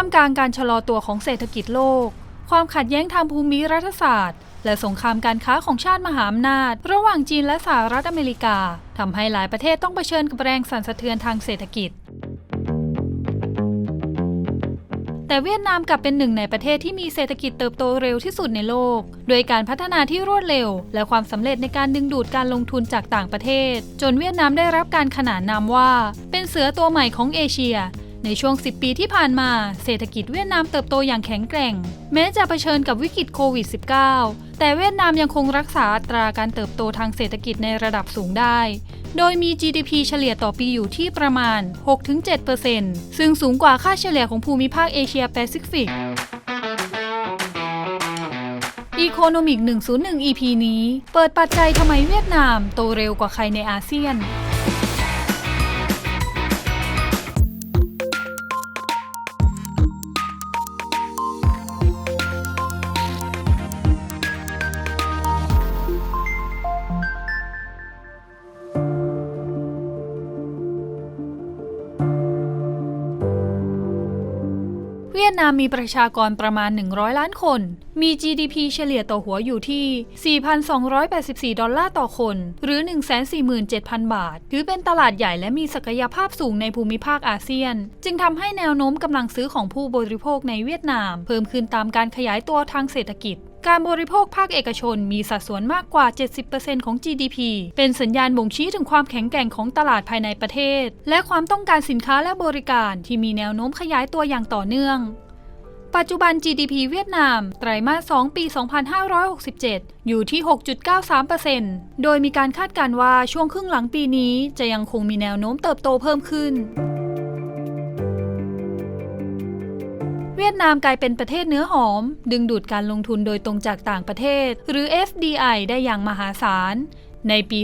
ามกลางการชะลอตัวของเศรษฐกิจโลก ความขัดแย้งทางภูมิรัฐศาสตร์ และสงครามการค้าของชาติมหาอำนาจ ระหว่างจีนและสหรัฐอเมริกาทำให้หลายประเทศต้องเผชิญกับแรงสั่นสะเทือนทางเศรษฐกิจ แต่เวียดนามกลับเป็นหนึ่งในประเทศที่มีเศรษฐกิจเติบโตเร็วที่สุดในโลก โดยการพัฒนาที่รวดเร็ว และความสำเร็จในการดึงดูดการลงทุนจากต่างประเทศ จนเวียดนามได้รับการขนานนามว่า เป็นเสือตัวใหม่ของเอเชีย ในช่วง 10 ปีที่ผ่านมา เศรษฐกิจเวียดนามเติบโตอย่างแข็งแกร่ง แม้จะเผชิญกับวิกฤตโควิด -19 แต่เวียดนามยังคงรักษาอัตราการเติบโตทางเศรษฐกิจในระดับสูงได้ โดยมี GDP เฉลี่ยต่อปีอยู่ที่ประมาณ 6-7%ซึ่งสูงกว่าค่าเฉลี่ยของภูมิภาคเอเชียแปซิฟิก Economic 101 EP นี้ เปิดปัจจัยทำไมเวียดนามโตเร็วกว่าใครในอาเซียน นามมีประชากรประมาณ 100 ล้านคน มี GDP เฉลี่ยต่อหัวอยู่ที่ 4,284 ดอลลาร์ต่อคน หรือ 147,000 บาท ถือเป็นตลาดใหญ่และมีศักยภาพสูงในภูมิภาคอาเซียน จึงทำให้แนวโน้มกำลังซื้อของผู้บริโภคในเวียดนาม เพิ่มขึ้นตามการขยายตัวทางเศรษฐกิจการบริโภคภาคเอกชนมีสัดส่วนมากกว่า 70%ของ GDP เป็นสัญญาณบ่งชี้ถึงความแข็งแกร่งของตลาดภายในประเทศ และความต้องการสินค้าและบริการที่มีแนวโน้มขยายตัวอย่างต่อเนื่อง ปัจจุบัน GDP เวียดนาม ไตรมาส 2 ปี 2567 อยู่ที่ 6.93%โดยมีการคาดการณ์ว่าช่วงครึ่งหลังปีนี้จะยังคงมีแนวโน้มเติบโตเพิ่มขึ้น เวียดนามกลายเป็นประเทศเนื้อหอม ดึงดูดการลงทุนโดยตรงจากต่างประเทศ หรือ FDI ได้อย่างมหาศาล ในปี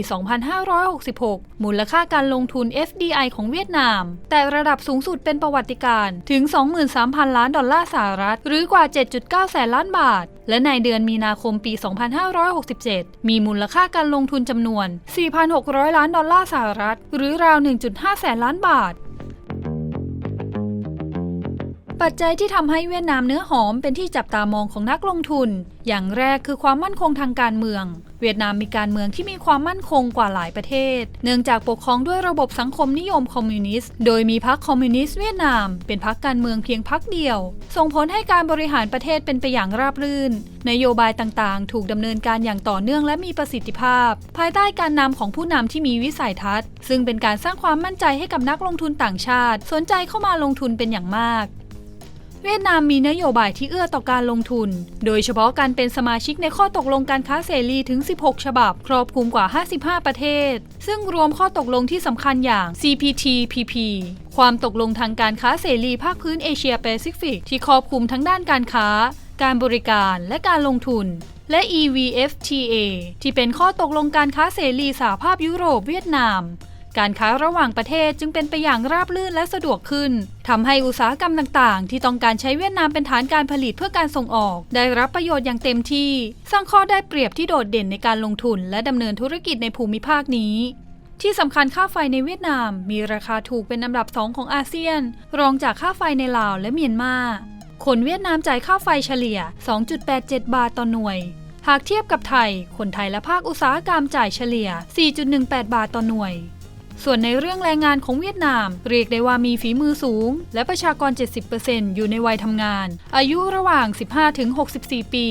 2566 มูลค่าการลงทุน FDI ของเวียดนาม แต่ระดับสูงสุดเป็นประวัติการณ์ถึง 23,000 ล้านดอลลาร์สหรัฐ หรือกว่า 7.9 แสนล้านบาท และในเดือนมีนาคมปี 2567 มีมูลค่าการลงทุนจำนวน 4,600 ล้านดอลลาร์สหรัฐ หรือราว 1.5 แสนล้านบาทปัจจัยที่ทำให้เวียดนามเนื้อหอมเป็นที่จับตามองของนักลงทุน อย่างแรกคือความมั่นคงทางการเมือง เวียดนามมีการเมืองที่มีความมั่นคงกว่าหลายประเทศ เนื่องจากปกครองด้วยระบบสังคมนิยมคอมมิวนิสต์ โดยมีพรรคคอมมิวนิสต์เวียดนาม เป็นพรรคการเมืองเพียงพรรคเดียว ส่งผลให้การบริหารประเทศเป็นไปอย่างราบรื่น นโยบายต่างๆ ถูกดำเนินการอย่างต่อเนื่องและมีประสิทธิภาพ ภายใต้การนำของผู้นำที่มีวิสัยทัศน์ ซึ่งเป็นการสร้างความมั่นใจให้กับนักลงทุนต่างชาติ สนใจเข้ามาลงทุนเป็นอย่างมาก เวียดนามมีนโยบายที่เอื้อต่อการลงทุน โดยเฉพาะการเป็นสมาชิกในข้อตกลงการค้าเสรีถึง 16 ฉบับ ครอบคลุมกว่า 55 ประเทศ ซึ่งรวมข้อตกลงที่สำคัญอย่าง CPTPP ความตกลงทางการค้าเสรีภาคพื้นเอเชียแปซิฟิกที่ครอบคลุมทั้งด้านการค้า การบริการและการลงทุนและ EVFTA ที่เป็นข้อตกลงการค้าเสรีสหภาพยุโรปเวียดนาม การค้าระหว่างประเทศจึงเป็นไปอย่างราบรื่นและสะดวกขึ้นทำให้อุตสาหกรรมต่างๆ ที่ต้องการใช้เวียดนามเป็นฐานการผลิตเพื่อการส่งออก ได้รับประโยชน์อย่างเต็มที่ สร้างข้อได้เปรียบที่โดดเด่นในการลงทุน และดำเนินธุรกิจในภูมิภาคนี้ที่สำคัญค่าไฟในเวียดนาม มีราคาถูกเป็นอันดับสองของอาเซียน รองจากค่าไฟในลาวและเมียนมา คนเวียดนามจ่ายค่าไฟเฉลี่ย 2.87 บาทต่อหน่วย หากเทียบกับไทย คนไทยและภาคอุตสาหกรรมจ่ายเฉลี่ย 4.18 บาทต่อหน่วย ส่วนในเรื่องแรงงานของเวียดนาม เรียกได้ว่ามีฝีมือสูง และประชากร 70%อยู่ในวัยทำงาน อายุระหว่าง 15-64 ปี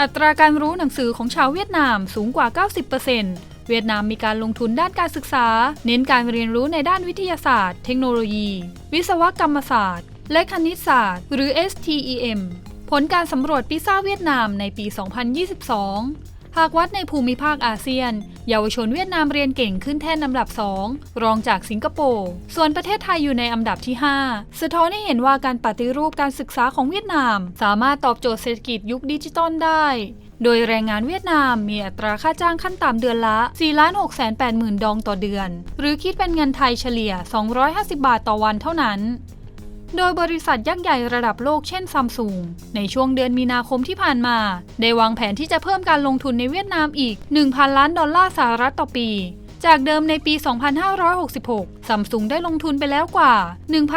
อัตราการรู้หนังสือของชาวเวียดนามสูงกว่า 90%เวียดนามมีการลงทุนด้านการศึกษา เน้นการเรียนรู้ในด้านวิทยาศาสตร์ เทคโนโลยี วิศวกรรมศาสตร์ และคณิตศาสตร์ หรือ STEM ผลการสำรวจปิซ่าเวียดนามในปี 2022 หากวัดในภูมิภาคอาเซียน เยาวชนเวียดนามเรียนเก่งขึ้นแท่นอันดับ 2 รองจากสิงคโปร์ ส่วนประเทศไทยอยู่ในอันดับที่ 5 สะท้อนให้เห็นว่าการปฏิรูปการศึกษาของเวียดนาม สามารถตอบโจทย์เศรษฐกิจยุคดิจิตอลได้ โดยแรงงานเวียดนามมีอัตราค่าจ้างขั้นต่ำเดือนละ 4 6 8 0 0 0 0 ดองต่อเดือน หรือคิดเป็นเงินไทยเฉลี่ย 250 บาทต่อวันเท่านั้น โดยบริษัทยักษ์ใหญ่ระดับโลกเช่นซัมซุงในช่วงเดือนมีนาคมที่ผ่านมา ได้วางแผนที่จะเพิ่มการลงทุนในเวียดนามอีก 1,000 ล้านดอลลาร์สหรัฐต่อปี จากเดิมในปี 2566 ซัมซุงได้ลงทุนไปแล้วกว่า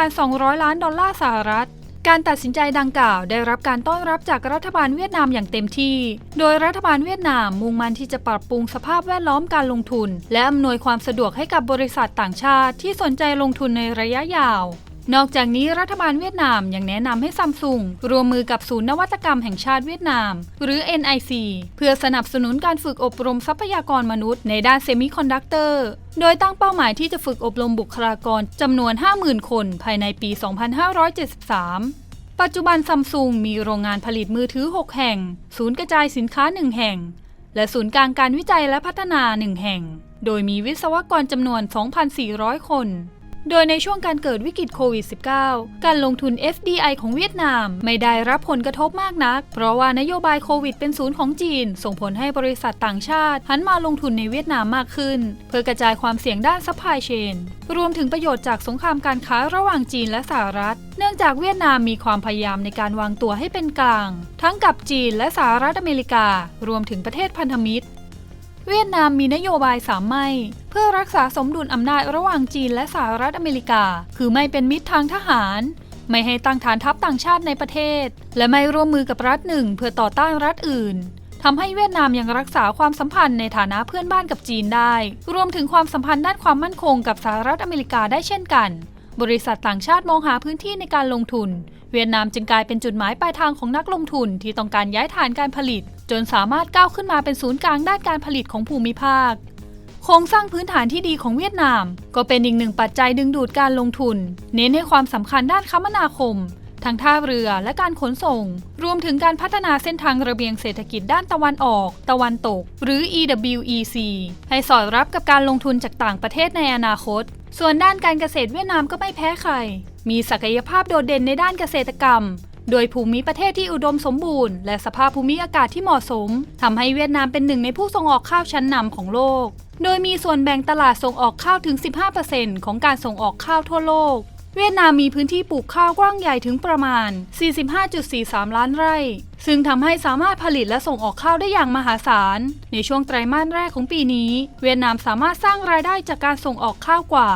1,200 ล้านดอลลาร์สหรัฐการตัดสินใจดังกล่าวได้รับการต้อนรับจากรัฐบาลเวียดนามอย่างเต็มที่ โดยรัฐบาลเวียดนามมุ่งมั่นที่จะปรับปรุงสภาพแวดล้อมการลงทุน และอำนวยความสะดวกให้กับบริษัทต่างชาติที่สนใจลงทุนในระยะยาว นอกจากนี้รัฐบาลเวียดนามยังแนะนำให้ซัมซุงรวมมือกับศูนย์นวัตกรรมแห่งชาติเวียดนาม หรือ NIC เพื่อสนับสนุนการฝึกอบรมทรัพยากรมนุษย์ในด้านเซมิคอนดักเตอร์ โดยตั้งเป้าหมายที่จะฝึกอบรมบุคลากรจำนวน 50,000 คนภายในปี 2573ปัจจุบันซัมซุงมีโรงงานผลิตมือถือ 6 แห่ง ศูนย์กระจายสินค้า 1 แห่ง และศูนย์กลางการวิจัยและพัฒนา 1 แห่ง โดยมีวิศวกรจำนวน 2,400 คน โดยในช่วงการเกิดวิกฤตโควิด -19 การลงทุน FDI ของเวียดนามไม่ได้รับผลกระทบมากนัก เพราะว่านโยบายโควิดเป็นศูนย์ของจีน ส่งผลให้บริษัทต่างชาติหันมาลงทุนในเวียดนามมากขึ้น เพื่อกระจายความเสี่ยงด้านซัพพลายเชนรวมถึงประโยชน์จากสงครามการค้าระหว่างจีนและสหรัฐ เนื่องจากเวียดนามมีความพยายามในการวางตัวให้เป็นกลาง ทั้งกับจีนและสหรัฐอเมริกา รวมถึงประเทศพันธมิตร เวียดนามมีนโยบายสามไม่ เพื่อรักษาสมดุลอำนาจระหว่างจีนและสหรัฐอเมริกา คือไม่เป็นมิตรทางทหาร ไม่ให้ตั้งฐานทัพต่างชาติในประเทศ และไม่ร่วมมือกับรัฐหนึ่งเพื่อต่อต้านรัฐอื่นทำให้เวียดนามยังรักษาความสัมพันธ์ในฐานะเพื่อนบ้านกับจีนได้ รวมถึงความสัมพันธ์ด้านความมั่นคงกับสหรัฐอเมริกาได้เช่นกัน บริษัทต่างชาติมองหาพื้นที่ในการลงทุน เวียดนามจึงกลายเป็นจุดหมายปลายทางของนักลงทุนที่ต้องการย้ายฐานการผลิต จนสามารถก้าวขึ้นมาเป็นศูนย์กลางด้านการผลิตของภูมิภาค โครงสร้างพื้นฐานที่ดีของเวียดนาม ก็เป็นอีกหนึ่งปัจจัยดึงดูดการลงทุน เน้นให้ความสำคัญด้านคมนาคม ทั้งท่าเรือและการขนส่ง รวมถึงการพัฒนาเส้นทางระเบียงเศรษฐกิจด้านตะวันออก ตะวันตก หรือ EWEC ให้สอดรับกับการลงทุนจากต่างประเทศในอนาคต ส่วนด้านการเกษตรเวียดนามก็ไม่แพ้ใคร มีศักยภาพโดดเด่นในด้านเกษตรกรรม โดยภูมิประเทศที่อุดมสมบูรณ์ และสภาพภูมิอากาศที่เหมาะสมทำให้เวียดนามเป็นหนึ่งในผู้ส่งออกข้าวชั้นนำของโลก โดยมีส่วนแบ่งตลาดส่งออกข้าวถึง 15%ของการส่งออกข้าวทั่วโลก เวียดนามมีพื้นที่ปลูกข้าวกว้างใหญ่ถึงประมาณ 45.43 ล้านไร่ ซึ่งทำให้สามารถผลิตและส่งออกข้าวได้อย่างมหาศาล ในช่วงไตรมาสแรกของปีนี้ เวียดนามสามารถสร้างรายได้จากการส่งออกข้าวกว่า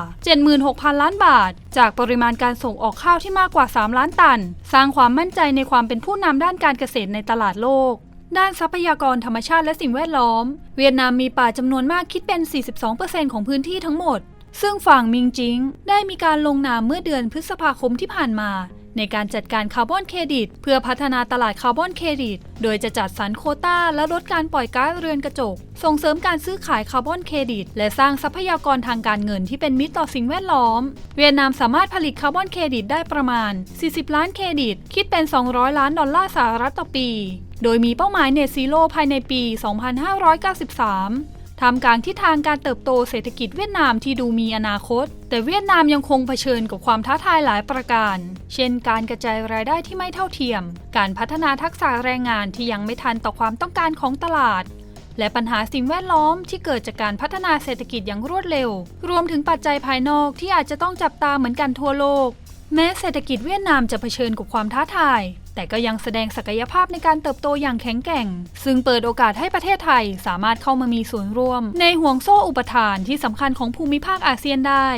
76,000 ล้านบาท จากปริมาณการส่งออกข้าวที่มากกว่า 3 ล้านตัน สร้างความมั่นใจในความเป็นผู้นำด้านการเกษตรในตลาดโลกด้านทรัพยากรธรรมชาติและสิ่งแวดล้อม เวียดนามมีป่าจำนวนมากคิดเป็น 42%ของพื้นที่ทั้งหมด ซึ่งฝั่งมิงจิงได้มีการลงนามเมื่อเดือนพฤษภาคมที่ผ่านมา ในการจัดการคาร์บอนเครดิต เพื่อพัฒนาตลาดคาร์บอนเครดิต โดยจะจัดสรรโคต้าและลดการปล่อยก๊าซเรือนกระจก ส่งเสริมการซื้อขายคาร์บอนเครดิต และสร้างทรัพยากรทางการเงินที่เป็นมิตรต่อสิ่งแวดล้อม เวียดนามสามารถผลิตคาร์บอนเครดิตได้ประมาณ 40 ล้านเครดิต คิดเป็น 200 ล้านดอลลาร์สหรัฐต่อปี โดยมีเป้าหมายเนซีโร่ภายในปี 2593 ทำกลางทิศทางการเติบโตเศรษฐกิจเวียดนามที่ดูมีอนาคต แต่เวียดนามยังคงเผชิญกับความท้าทายหลายประการ เช่น การกระจายรายได้ที่ไม่เท่าเทียม การพัฒนาทักษะแรงงานที่ยังไม่ทันต่อความต้องการของตลาด และปัญหาสิ่งแวดล้อมที่เกิดจากการพัฒนาเศรษฐกิจอย่างรวดเร็ว รวมถึงปัจจัยภายนอกที่อาจจะต้องจับตาเหมือนกันทั่วโลก แม้เศรษฐกิจเวียดนามจะเผชิญกับความท้าทาย แต่ก็ยังแสดงศักยภาพในการเติบโตอย่างแข็งแกร่ง ซึ่งเปิดโอกาสให้ประเทศไทยสามารถเข้ามามีส่วนร่วม ในห่วงโซ่อุปทานที่สำคัญของภูมิภาคอาเซียนได้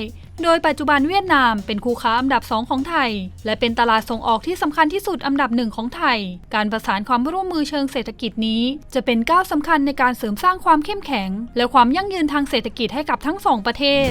โดยปัจจุบันเวียดนามเป็นคู่ค้าอันดับ 2 ของไทย และเป็นตลาดส่งออกที่สำคัญที่สุดอันดับหนึ่งของไทย การประสานความร่วมมือเชิงเศรษฐกิจนี้ จะเป็นก้าวสำคัญในการเสริมสร้างความเข้มแข็ง และความยั่งยืนทางเศรษฐกิจให้กับทั้งสองประเทศ